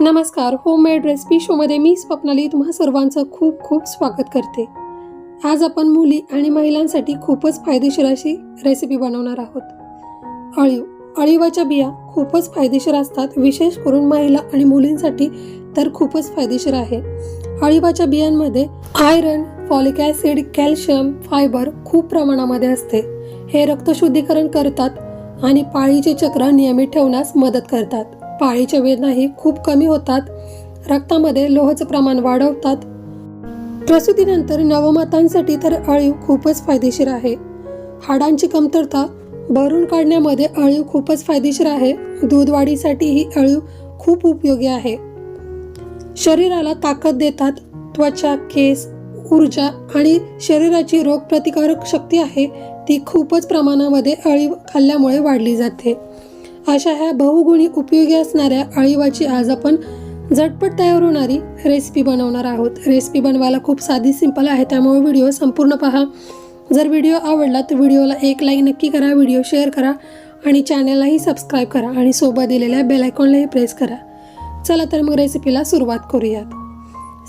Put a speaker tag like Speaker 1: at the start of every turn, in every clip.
Speaker 1: नमस्कार homemade recipe शोमध्ये मी स्वप्नाली तुम्हा सर्वांचं खूप खूप स्वागत करते. आज आपण मुली आणि महिलांसाठी खूपच फायदेशीर अशी रेसिपी बनवणार आहोत. अळीव अळीवाच्या बिया खूपच फायदेशीर असतात विशेष करून महिला आणि मुलींसाठी तर खूपच फायदेशीर आहे. अळीवाच्या बियांमध्ये iron folic acid calcium fibre खूप प्रमाणामध्ये असते. हे रक्तशुद्धीकरण करतात आणि पाळीचे चक्र नियमित ठेवण्यास मदत करतात. पाळीच्या वेदनाही खूप कमी होतात. रक्तामध्ये लोहचं प्रमाण वाढवतात. प्रसूतीनंतर नवमातांसाठी तर अळीव खूपच फायदेशीर आहे. हाडांची कमतरता भरून काढण्यामध्ये अळीव खूपच फायदेशीर आहे. दूध वाढीसाठी ही अळीव खूप उपयोगी आहे. शरीराला ताकद देतात. त्वचा केस ऊर्जा आणि शरीराची रोगप्रतिकारक शक्ती आहे. ती खूपच प्रमाणामध्ये अळीव खाल्ल्यामुळे वाढली जाते. अशा ह्या बहुगुणी उपयोगी असणाऱ्या अळीवाची आज आपण झटपट तयार होणारी रेसिपी बनवणार आहोत. रेसिपी बनवायला खूप साधी सिंपल आहे. त्यामुळे व्हिडिओ संपूर्ण पहा. जर व्हिडिओ आवडला तर व्हिडिओला एक लाईक नक्की करा व्हिडिओ शेअर करा आणि चॅनललाही सबस्क्राईब करा आणि सोबत दिलेल्या बेलायकॉनलाही प्रेस करा. चला तर मग रेसिपीला सुरुवात करूयात.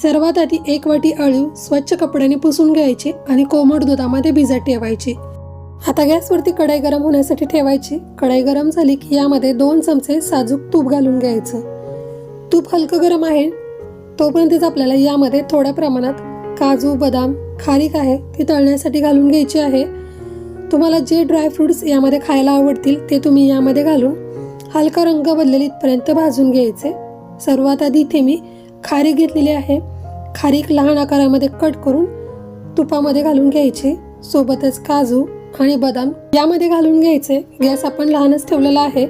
Speaker 1: सर्वात आधी एक वाटी अळीव स्वच्छ कपड्याने पुसून घ्यायची आणि कोमट दुधामध्ये भिजत ठेवायची. आता गॅसवरती कढाई गरम होण्यासाठी ठेवायची. कढाई गरम झाली की यामध्ये दोन चमचे साजूक तूप घालून घ्यायचं. तूप हलकं गरम आहे तोपर्यंतच आपल्याला यामध्ये थोड्या प्रमाणात काजू बदाम खारीक आहे ती तळण्यासाठी घालून घ्यायची आहे. तुम्हाला जे ड्रायफ्रुट्स यामध्ये खायला आवडतील ते तुम्ही यामध्ये घालून हलका रंग बदलेल इथपर्यंत भाजून घ्यायचे. सर्वात आधी इथे मी खारीक घेतलेली आहे. खारीक लहान आकारामध्ये कट करून तुपामध्ये घालून घ्यायची. सोबतच काजू आणि बदाम यामध्ये घालून घ्यायचे. गॅस आपण लहानच ठेवलेला आहे.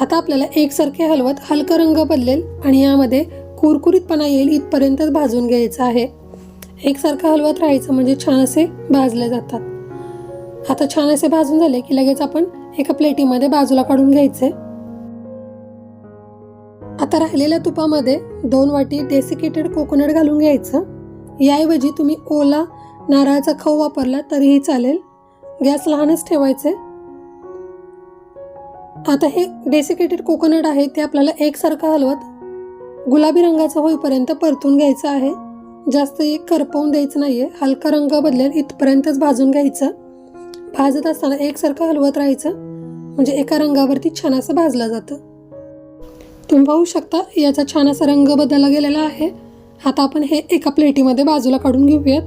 Speaker 1: आता आपल्याला एकसारखे हलवत हलका रंग बदलेल आणि यामध्ये कुरकुरीतपणा येईल इथपर्यंतच भाजून घ्यायचं आहे. एकसारखं हलवत राहायचं म्हणजे छान असे भाजले जातात. आता छान असे भाजून झाले की लगेच आपण एका प्लेटीमध्ये बाजूला काढून घ्यायचे. आता राहिलेल्या तुपामध्ये दोन वाटी डेसिकेटेड कोकोनट घालून घ्यायचं. याऐवजी तुम्ही ओला नारळाचा खव वापरला तरीही चालेल. गॅस लहानच ठेवायचे. आता हे डेसिकेटेड कोकोनट आहे ते आपल्याला एकसारखं हलवत गुलाबी रंगाचं होईपर्यंत परतून घ्यायचं आहे. जास्त एक करपवून द्यायचं नाही आहे हलका रंग बदलेल इथपर्यंतच भाजून घ्यायचं. भाजत असताना एकसारखं हलवत राहायचं म्हणजे एका रंगावरती छान असं भाजलं जातं. तुम्ही पाहू शकता याचा छान असा रंग बदलला गेलेला आहे. आता आपण हे एका प्लेटीमध्ये बाजूला काढून घेऊयात.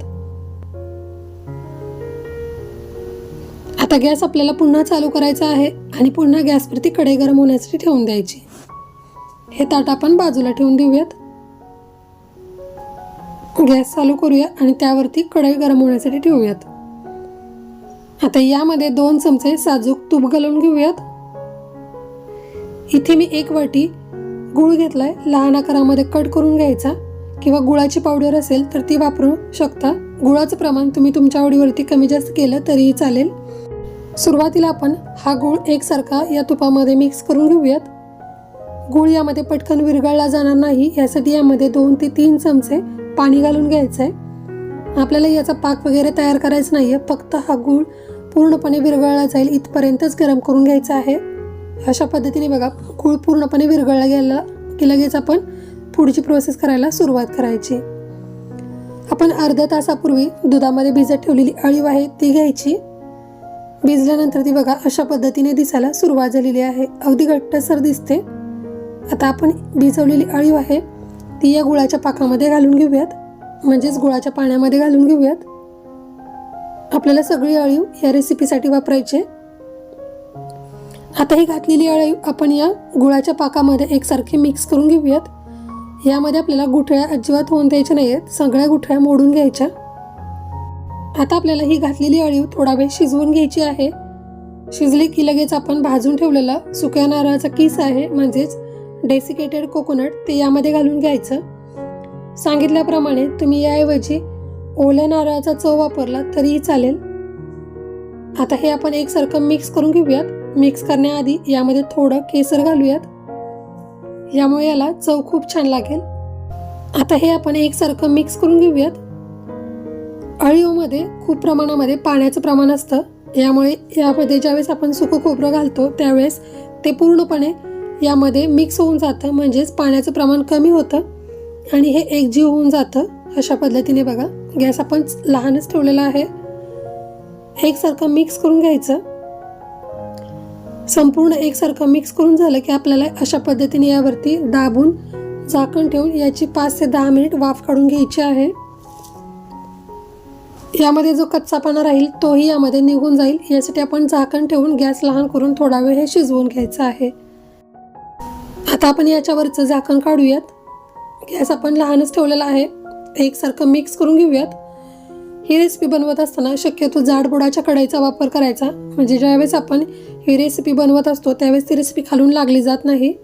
Speaker 1: आता गॅस आपल्याला पुन्हा चालू करायचा आहे आणि पुन्हा गॅसवरती कढई गरम होण्यासाठी ठेवून द्यायची. हे ताट आपण बाजूला ठेवून देऊयात. गॅस चालू करूया आणि त्यावरती कढई गरम होण्यासाठी ठेवूयात. आता यामध्ये दोन चमचे साजूक तूप घालून घेऊयात. इथे मी एक वाटी गुळ घेतलाय. लहान आकारामध्ये कट करून घ्यायचा. किंवा गुळाची पावडर असेल तर ती वापरू शकता. गुळाचं प्रमाण तुम्ही तुमच्या आवडीवरती कमी जास्त केलं तरीही चालेल. सुरुवातीला आपण हा गूळ एकसारखा या तुपामध्ये मिक्स करून घेऊयात. गूळ यामध्ये पटकन विरघळला जाणार नाही यासाठी यामध्ये दोन ते तीन चमचे पाणी घालून घ्यायचं आहे आपल्याला याचा पाक वगैरे तयार करायचा नाही आहे फक्त हा गूळ पूर्णपणे विरघळला जाईल इथपर्यंतच गरम करून घ्यायचा आहे. अशा पद्धतीने बघा गूळ पूर्णपणे विरघळला गेला की लगेच आपण पुढची प्रोसेस करायला सुरुवात करायची. आपण अर्ध्या तासापूर्वी दुधामध्ये भिजत ठेवलेली अळीव आहे ती घ्यायची. भिजल्यानंतर ती बघा अशा पद्धतीने दिसायला सुरुवात झालेली आहे. अगदी घट्टसर दिसते. आता आपण भिजवलेली अळीव आहे ती या गुळाच्या पाकामध्ये घालून घेऊयात. म्हणजेच गुळाच्या पाण्यामध्ये घालून घेऊयात. आपल्याला सगळी अळीव या रेसिपीसाठी वापरायची आता ही घातलेली अळीव आपण या गुळाच्या पाकामध्ये एकसारखी मिक्स करून घेऊयात. यामध्ये आपल्याला गुठळ्या अजिबात होऊन द्यायच्या नाही आहेत सगळ्या गुठळ्या मोडून घ्यायच्या. आता आपल्याला ही घातलेली अळीव थोडा वेळ शिजवून घ्यायची आहे. शिजली की लगेच आपण भाजून ठेवलेला सुक्या नारळाचा किस आहे म्हणजेच डेसिकेटेड कोकोनट ते यामध्ये घालून घ्यायचं. सांगितल्याप्रमाणे तुम्ही याऐवजी ओल्या नारळाचा चव वापरला तरीही चालेल. आता हे आपण एकसारखं मिक्स करून घेऊयात. मिक्स करण्याआधी यामध्ये थोडं केसर घालूयात. यामुळे याला चव खूप छान लागेल. आता हे आपण एकसारखं मिक्स करून घेऊयात. अळीवमध्ये खूप प्रमाणामध्ये पाण्याचं प्रमाण असतं. यामुळे यामध्ये ज्यावेळेस आपण सुकं खोबरं घालतो त्यावेळेस ते पूर्णपणे यामध्ये मिक्स होऊन जातं. म्हणजेच पाण्याचं प्रमाण कमी होतं आणि हे एकजीव होऊन जातं. अशा पद्धतीने बघा गॅस आपण लहानच ठेवलेला आहे. एकसारखं मिक्स करून घ्यायचं. संपूर्ण एकसारखं मिक्स करून झालं की आपल्याला अशा पद्धतीने यावरती दाबून झाकण ठेवून याची पाच ते दहा मिनिट वाफ काढून घ्यायची आहे. यामध्ये जो कच्चापणा राहील तोही यामध्ये निघून जाईल. यासाठी आपण झाकण ठेवून गॅस लहान करून थोडा वेळ हे शिजवून घ्यायचं आहे. आता आपण याच्यावरचं झाकण काढूयात. गॅस आपण लहानच ठेवलेला आहे. एकसारखं मिक्स करून घेऊयात. ही रेसिपी बनवत असताना शक्यतो जाडबुडाच्या कढईचा वापर करायचा. म्हणजे ज्यावेळेस आपण ही रेसिपी बनवत असतो त्यावेळेस ती रेसिपी खालून लागली जात नाही.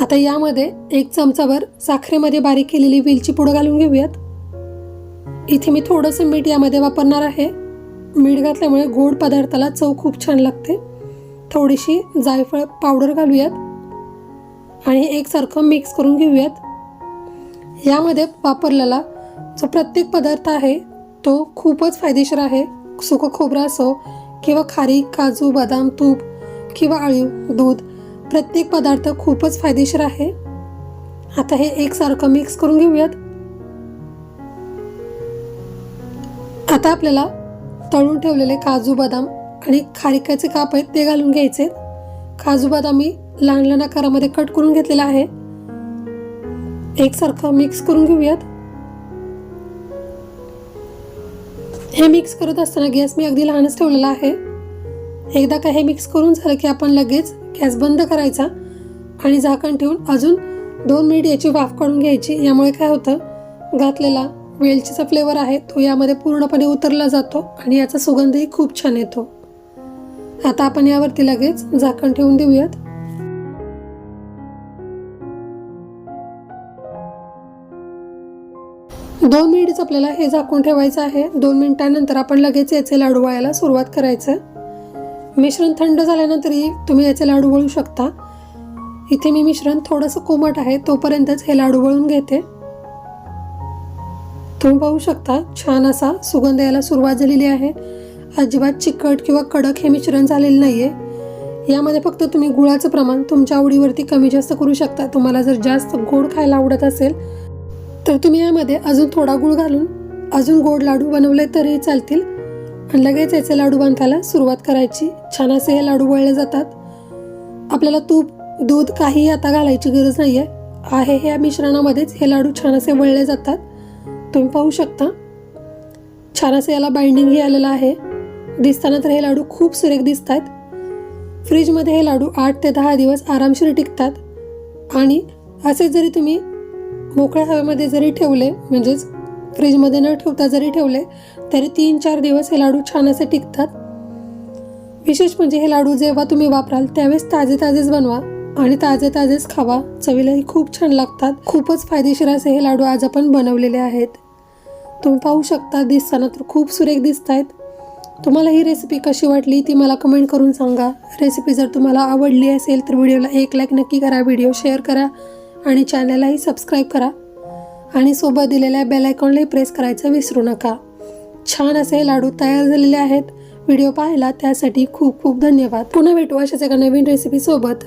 Speaker 1: आता यामध्ये एक चमचाभर साखरेमध्ये बारीक केलेली वेलची पूड घालून घेऊयात. इथे मी थोडंसं मीठ यामध्ये वापरणार आहे. मीठ घातल्यामुळे गोड पदार्थाला चव खूप छान लागते. थोडीशी जायफळ पावडर घालूयात. आणि एकसारखं मिक्स करून घेऊयात. यामध्ये वापरलेला जो प्रत्येक पदार्थ आहे तो खूपच फायदेशीर आहे. सुकं खोबरं असो किंवा खारी काजू बदाम तूप किंवा अळीव दूध प्रत्येक पदार्थ खूपच फायदेशीर आहे. आता हे एकसारखं मिक्स करून घेऊयात. आता आपल्याला तळून ठेवलेले काजू बदाम आणि खारिकाचे काप आहेत ते घालून घ्यायचे काजू बदाम मी लहान लहान आकारामध्ये कट करून घेतलेला आहे. एकसारखं मिक्स करून घेऊयात. हे मिक्स करत असताना गॅस मी अगदी लहानच ठेवलेला आहे. एकदा का हे मिक्स करून झालं की आपण लगेच गॅस बंद करायचा आणि झाकण ठेवून अजून दोन मिनिट याची वाफ काढून घ्यायची. यामुळे काय होतं? घातलेला वेलचीचा फ्लेवर आहे तो यामध्ये पूर्णपणे उतरला जातो आणि याचा सुगंधही खूप छान येतो. आता आपण यावरती लगेच झाकण ठेवून देऊयात. दोन मिनिटच आपल्याला हे झाकून ठेवायचं आहे. दोन मिनिटांनंतर आपण लगेच याचे लाडू वळायला सुरुवात करायचं. मिश्रण थंड झाल्यानंतरही तुम्ही याचे लाडू वळू शकता. इथे मी मिश्रण थोडंसं कोमट आहे तोपर्यंतच हे लाडू वळून घेते. तुम्ही पाहू शकता छान असा सुगंध यायला सुरुवात झालेली आहे. अजिबात चिकट किंवा कडक हे मिश्रण झालेलं आहे यामध्ये फक्त तुम्ही गुळाचं प्रमाण तुमच्या आवडीवरती कमी जास्त करू शकता. तुम्हाला जर जास्त गोड खायला आवडत असेल तर तुम्ही यामध्ये अजून थोडा गुळ घालून अजून गोड लाडू बनवले तरी चालतील. आणि लगेच याचे लाडू बांधायला सुरुवात करायची. छान असे हे लाडू वळले जातात. आपल्याला तूप दूध काहीही आता घालायची गरज नाही आहे आहे ह्या मिश्रणामध्येच हे लाडू छान असे वळले जातात. तुम्ही पाहू शकता. छान असं याला बाइंडिंगही आलेलं आहे. दिसताना तर हे लाडू खूप सुरेख दिसत आहेत फ्रीजमध्ये हे लाडू आठ ते दहा दिवस आरामशीर टिकतात. आणि असे जरी तुम्ही मोकळ्या हवेमध्ये जरी ठेवले म्हणजेच फ्रीजमध्ये न ठेवता जरी ठेवले तरी तीन चार दिवस हे लाडू छान असे टिकतात. विशेष म्हणजे हे लाडू जेव्हा तुम्ही वापराल त्यावेळेस ताजे ताजेच बनवा. आणि ताजे ताजेच खावा. चवीलाही खूप छान लागतात. खूपच फायदेशीर असे हे लाडू आज आपण बनवलेले आहेत. तुम्ही पाहू शकता दिसताना तर खूप सुरेख दिसत आहेत तुम्हाला ही रेसिपी कशी वाटली ती मला कमेंट करून सांगा. रेसिपी जर तुम्हाला आवडली असेल तर व्हिडिओला एक लाईक नक्की करा व्हिडिओ शेअर करा आणि चॅनललाही सबस्क्राईब करा. आणि सोबत दिलेल्या बेल आयकॉनलाही प्रेस करायचं विसरू नका. छान असे लाडू तयार झालेले आहेत. व्हिडिओ पाहायला त्यासाठी खूप खूप धन्यवाद. पुन्हा भेटू अशाच एका नवीन रेसिपीसोबत